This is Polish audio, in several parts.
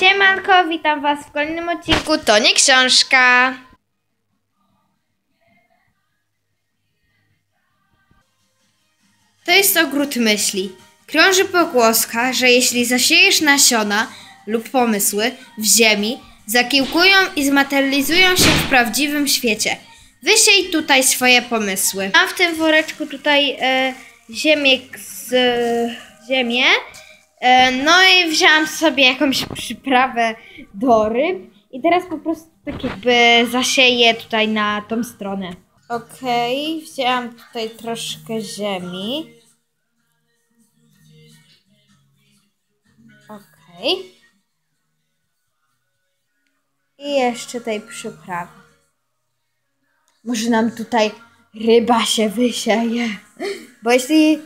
Siemanko, witam was w kolejnym odcinku To nie książka. To jest ogród myśli. Krąży pogłoska, że jeśli zasiejesz nasiona lub pomysły w ziemi, zakiełkują i zmaterializują się w prawdziwym świecie. Wysiej tutaj swoje pomysły. Mam w tym woreczku tutaj e, ziemię z e, ziemię. E, no i wzięłam sobie jakąś przyprawę do ryb i teraz po prostu tak jakby zasieję tutaj na tą stronę. Okej, wzięłam tutaj troszkę ziemi. Okej. I jeszcze tej przyprawy. Może nam tutaj ryba się wysieje. Bo jeśli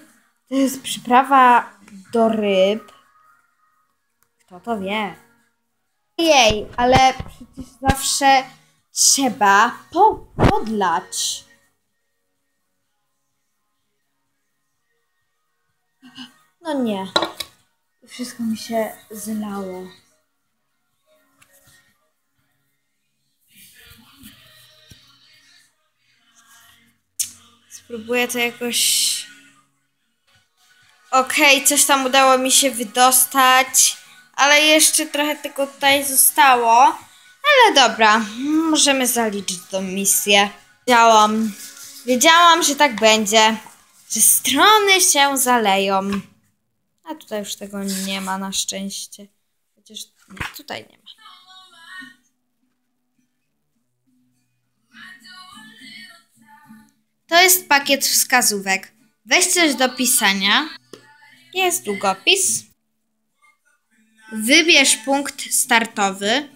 to jest przyprawa do ryb, kto to wie? Jej, ale przecież zawsze trzeba po podlać. No nie. Wszystko mi się zlało. Spróbuję to jakoś. Okej, coś tam udało mi się wydostać, ale jeszcze trochę tego tutaj zostało. Ale dobra, możemy zaliczyć tą misję. Wiedziałam, wiedziałam, że tak będzie, że strony się zaleją. A tutaj już tego nie ma na szczęście. Chociaż tutaj nie ma. To jest pakiet wskazówek. Weź coś do pisania. Jest długopis. Wybierz punkt startowy.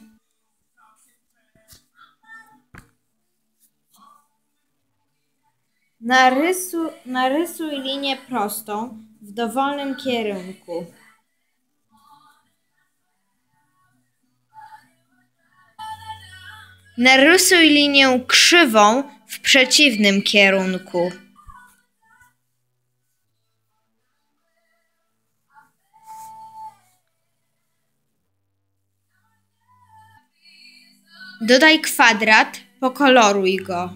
Narysu, narysuj linię prostą w dowolnym kierunku. Narysuj linię krzywą w przeciwnym kierunku. Dodaj kwadrat, pokoloruj go.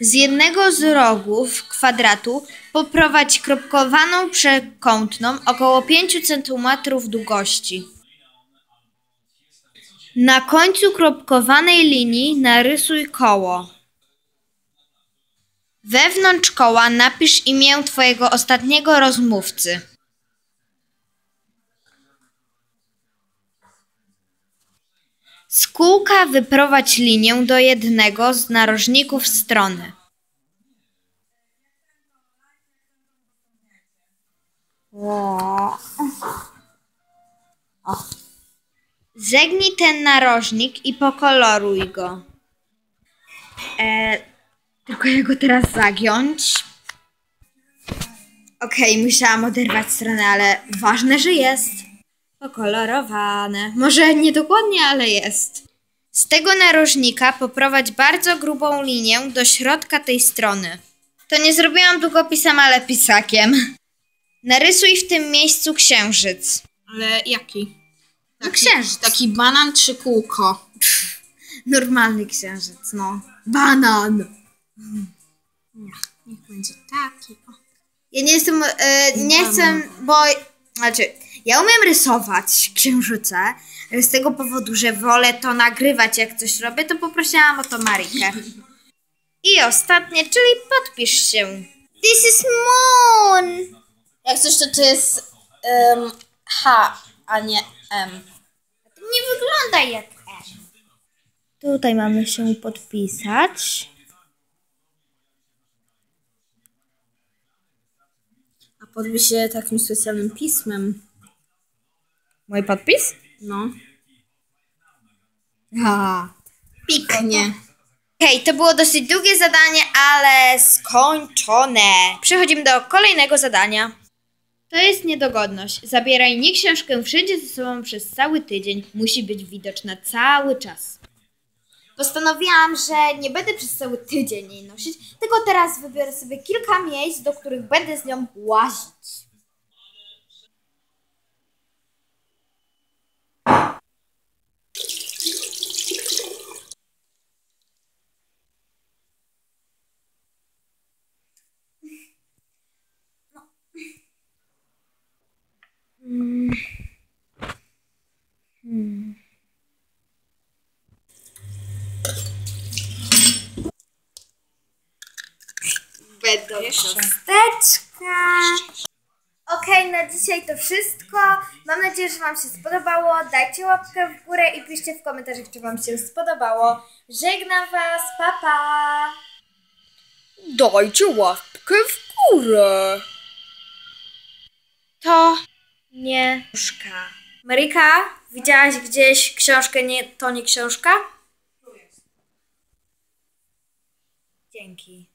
Z jednego z rogów kwadratu poprowadź kropkowaną przekątną około 5 cm długości. Na końcu kropkowanej linii narysuj koło. Wewnątrz koła napisz imię Twojego ostatniego rozmówcy. Z kółka wyprowadź linię do jednego z narożników strony. Zegnij ten narożnik i pokoloruj go. E, tylko ja go teraz zagiąć. Okej, musiałam oderwać stronę, ale ważne, że jest. Pokolorowane. Może niedokładnie, ale jest. Z tego narożnika poprowadź bardzo grubą linię do środka tej strony. To nie zrobiłam długopisem, ale pisakiem. Narysuj w tym miejscu księżyc. Ale jaki? No księżyc. Taki banan czy kółko? Normalny księżyc, no. Banan. Niech będzie taki. O. Ja nie jestem, e, nie chcę, bo, znaczy, ja umiem rysować księżyce, ale z tego powodu, że wolę to nagrywać, jak coś robię, to poprosiłam o to Marikę. I ostatnie, czyli podpisz się. This is moon! Jak coś to to jest em, H, a nie M. Jak M. Tutaj mamy się podpisać. A podpisz się takim specjalnym pismem. Mój podpis? No. Ha. Piknie. Hej, to było dosyć długie zadanie, ale skończone. Przechodzimy do kolejnego zadania. To jest niedogodność. Zabieraj nie książkę wszędzie ze sobą przez cały tydzień. Musi być widoczna cały czas. Postanowiłam, że nie będę przez cały tydzień jej nosić, tylko teraz wybiorę sobie kilka miejsc, do których będę z nią łazić. Będą Ciasteczka. Okej, na dzisiaj to wszystko. Mam nadzieję, że Wam się spodobało. Dajcie łapkę w górę i piszcie w komentarzach, czy Wam się spodobało. Żegnam Was, pa pa! Dajcie łapkę w górę. To nie książka. Marika, widziałaś gdzieś książkę, nie, to nie książka? Dzięki.